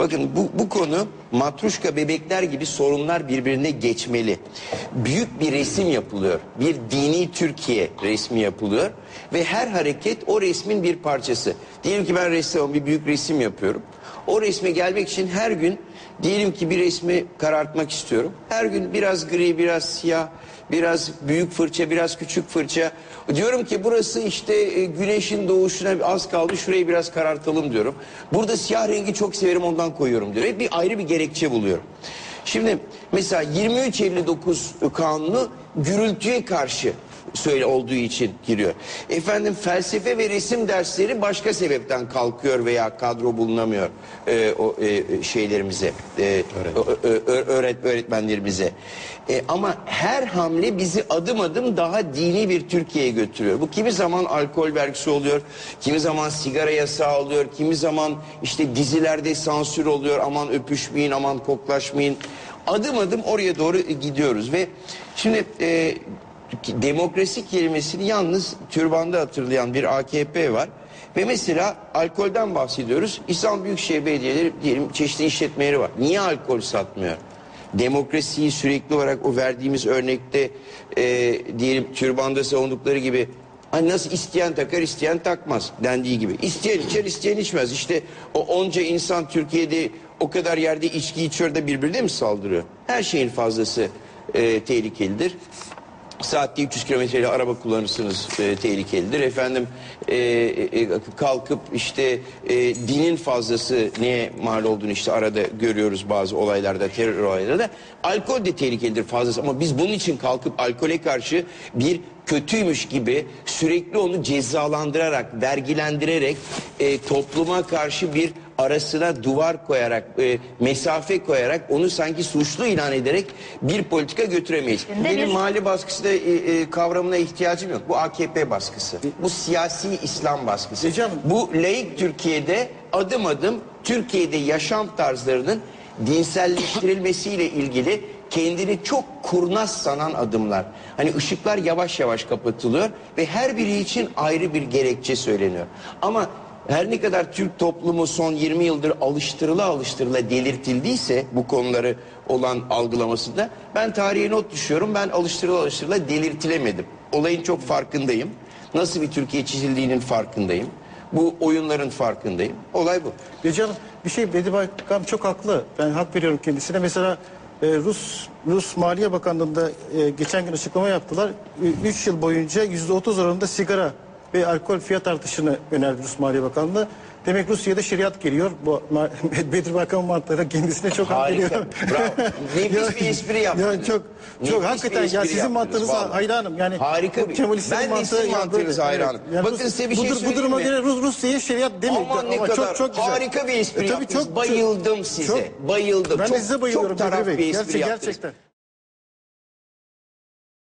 Bakın bu, bu konu matruşka bebekler gibi sorunlar birbirine geçmeli. Büyük bir resim yapılıyor. Bir dini Türkiye resmi yapılıyor. Ve her hareket o resmin bir parçası. Diyelim ki ben ressamım bir büyük resim yapıyorum. O resme gelmek için her gün diyelim ki bir resmi karartmak istiyorum. Her gün biraz gri, biraz siyah, biraz büyük fırça, biraz küçük fırça. Diyorum ki burası işte e, güneşin doğuşuna az kaldı şurayı biraz karartalım diyorum. Burada siyah rengi çok severim ondan koyuyorum diyor. Hep bir ayrı bir gerekçe buluyorum. Şimdi mesela 2359 kanunu gürültüye karşı söyle olduğu için giriyor. Efendim felsefe ve resim dersleri başka sebepten kalkıyor veya kadro bulunamıyor e, o e, şeylerimize, e, ö- ö- ö- öğret öğretmenlerimize. E, ama her hamle bizi adım adım daha dini bir Türkiye'ye götürüyor. Bu kimi zaman alkol vergisi oluyor, kimi zaman sigara yasağı oluyor, kimi zaman işte dizilerde sansür oluyor. Aman öpüşmeyin, aman koklaşmayın. Adım adım oraya doğru gidiyoruz ve şimdi e, demokrasi kelimesini yalnız türbanda hatırlayan bir AKP var. Ve mesela alkolden bahsediyoruz. İstanbul Büyükşehir Belediyeleri diyelim çeşitli işletmeleri var. Niye alkol satmıyor? Demokrasiyi sürekli olarak o verdiğimiz örnekte e, diyelim türbanda savundukları gibi Hani nasıl isteyen takar isteyen takmaz dendiği gibi. İsteyen içer isteyen içmez. İşte o onca insan Türkiye'de o kadar yerde içki içiyor da birbirine mi saldırıyor? Her şeyin fazlası e, tehlikelidir. Saatte 300 kilometreyle araba kullanırsınız e, tehlikelidir. Efendim e, e, kalkıp işte e, dinin fazlası neye mal olduğunu işte arada görüyoruz bazı olaylarda terör olaylarında. Alkol de tehlikelidir fazlası ama biz bunun için kalkıp alkole karşı bir kötüymüş gibi sürekli onu cezalandırarak, vergilendirerek e, topluma karşı bir arasına duvar koyarak, e, mesafe koyarak onu sanki suçlu ilan ederek bir politika götüremeyiz. Şimdi Benim bir- mahalle baskısı da e, e, kavramına ihtiyacım yok. Bu AKP baskısı. Bu siyasi İslam baskısı. Hocam- Bu laik Türkiye'de adım adım Türkiye'de yaşam tarzlarının dinselleştirilmesiyle ilgili kendini çok kurnaz sanan adımlar. Hani ışıklar yavaş yavaş kapatılıyor ve her biri için ayrı bir gerekçe söyleniyor. Ama her ne kadar Türk toplumu son 20 yıldır alıştırıla alıştırıla delirtildiyse bu konuları olan algılamasında ben tarihe not düşüyorum. Ben alıştırıla alıştırıla delirtilemedim. Olayın çok farkındayım. Nasıl bir Türkiye çizildiğinin farkındayım. Bu oyunların farkındayım. Olay bu. Hanım bir şey Bedi Bakan çok haklı. Ben hak veriyorum kendisine. Mesela e, Rus Rus Maliye Bakanlığı'nda e, geçen gün açıklama yaptılar. 3 yıl boyunca %30 oranında sigara ve alkol fiyat artışını önerdi Rus Maliye Bakanlığı. Demek Rusya'da şeriat geliyor. Bu Bedir Bakan mantığıyla kendisine çok hak Harika. Bravo. Nefis bir espri yaptınız. Ya çok Nefis çok hakikaten ya sizin vallahi. hayranım. Yani Harika bir- Ben de sizin mantığı ya mantığınıza böyle, hayranım. Yani Bakın size bir şey dur- Bu söyleyeyim duruma mi? göre Rus, Rusya'ya şeriat demeyin. Aman ne Ama kadar çok, çok güzel. harika bir espri E, tabii yaptınız. çok- Bayıldım size. çok- Bayıldım. Ben çok, de size bayılıyorum Çok taraf bir espri Gerçek- yaptınız. gerçekten.